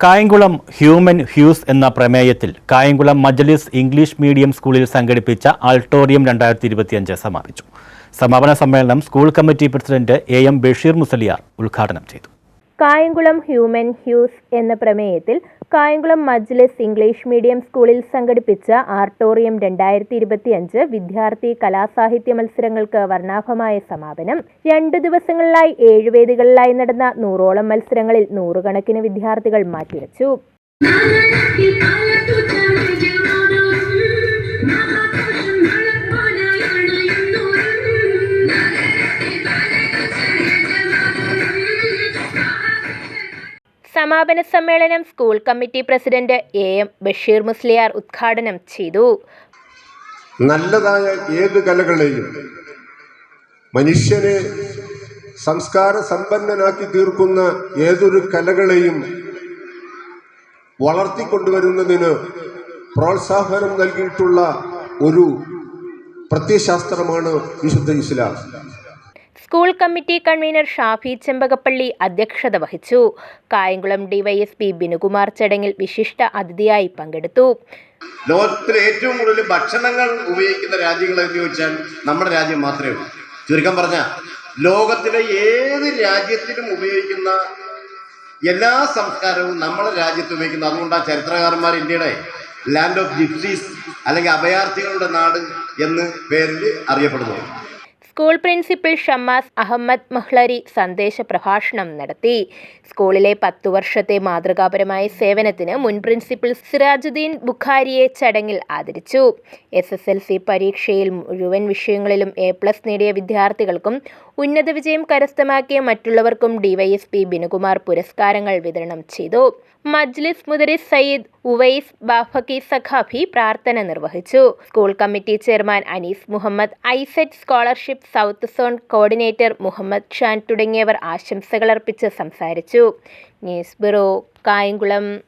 Kayamkulam human Hughes എന്ന പ്രമേയത്തിൽ കായംകുളം മജ്ലിസ് ഇംഗ്ലീഷ് മീഡിയം സ്കൂളിൽ സംഘടിപ്പിച്ച ആൾട്ടോറിയം രണ്ടായിരത്തി ഇരുപത്തിയഞ്ച് സമാപിച്ചു. സമാപന സമ്മേളനം school committee president A M Basheer Musaliyar ഉദ്ഘാടനം ചെയ്തു. കായംകുളം ഹ്യൂമൻ ഹ്യൂസ് എന്ന പ്രമേയത്തിൽ കായംകുളം മജ്ലിസ് ഇംഗ്ലീഷ് മീഡിയം സ്കൂളിൽ സംഘടിപ്പിച്ച ആർട്ടോറിയം രണ്ടായിരത്തി ഇരുപത്തിയഞ്ച് വിദ്യാർത്ഥി കലാസാഹിത്യ മത്സരങ്ങൾക്ക് വർണാഭമായ സമാപനം. രണ്ടു ദിവസങ്ങളിലായി ഏഴ് വേദികളിലായി നടന്ന നൂറോളം മത്സരങ്ങളിൽ നൂറുകണക്കിന് വിദ്യാർത്ഥികൾ മാറ്റിവെച്ചു. സമാപന സമ്മേളനം school committee president A M Basheer Musliyar ഉദ്ഘാടനം ചെയ്തു. നല്ലതായ ഏത് കലകളെയും മനുഷ്യനെ സംസ്കാര സമ്പന്നനാക്കി തീർക്കുന്ന ഏതൊരു കലകളെയും വളർത്തിക്കൊണ്ടുവരുന്നതിന് പ്രോത്സാഹനം നൽകിയിട്ടുള്ള ഒരു പ്രത്യശാസ്ത്രമാണ് വിശുദ്ധ Islam. School committee convener Shafi Chembakappally അധ്യക്ഷത വഹിച്ചു. കായംകുളം ഡിവൈഎസ്പി ബിനുകുമാർ ചടങ്ങിൽ വിശിഷ്ട അതിഥിയായി പങ്കെടുത്തു. ലോകത്തിലെ ഏറ്റവും കൂടുതൽ ഭക്ഷണങ്ങൾ ഉപയോഗിക്കുന്ന രാജ്യങ്ങൾ എന്ന് ചോദിച്ചാൽ നമ്മുടെ രാജ്യം മാത്രമേ ഉള്ളൂ. ചുരുക്കം പറഞ്ഞ ലോകത്തിലെ ഏത് രാജ്യത്തിലും ഉപയോഗിക്കുന്ന എല്ലാ സംസ്കാരവും നമ്മുടെ രാജ്യത്ത് ഉപയോഗിക്കുന്നത് അതുകൊണ്ട് ആ ചരിത്രകാരന്മാർ ഇന്ത്യയുടെ ലാൻഡ് ഓഫ് ജിപ്സീസ് അല്ലെങ്കിൽ അഭയാർത്ഥികളുടെ നാട് എന്ന് പേരിൽ അറിയപ്പെടുന്നു സ്കൂൾ പ്രിൻസിപ്പൽ ഷമ്മാസ് അഹമ്മദ് മഹ്ലരി സന്ദേശ പ്രഭാഷണം നടത്തി. സ്കൂളിലെ പത്തു വർഷത്തെ മാതൃകാപരമായ സേവനത്തിന് മുൻ പ്രിൻസിപ്പൽ സിറാജുദ്ദീൻ ബുഖാരിയെ ചടങ്ങിൽ ആദരിച്ചു. എസ് എസ് എൽ സി പരീക്ഷയിൽ മുഴുവൻ വിഷയങ്ങളിലും എ പ്ലസ് നേടിയ വിദ്യാർത്ഥികൾക്കും ഉന്നത വിജയം കരസ്ഥമാക്കിയ മറ്റുള്ളവർക്കും ഡിവൈഎസ്പി ബിനുകുമാർ പുരസ്കാരങ്ങൾ വിതരണം ചെയ്തു. മജ്ലിസ് മുദരിസ് സയ്യിദ് ഉവൈസ് ബാഫക്കി സഖാഫി പ്രാർത്ഥന നിർവഹിച്ചു. School committee chairman Anees Muhammad ISET scholarship south zone coordinator Muhammad Shan തുടങ്ങിയവർ ആശംസകൾ അർപ്പിച്ച് സംസാരിച്ചു. News bureau Kayamkulam.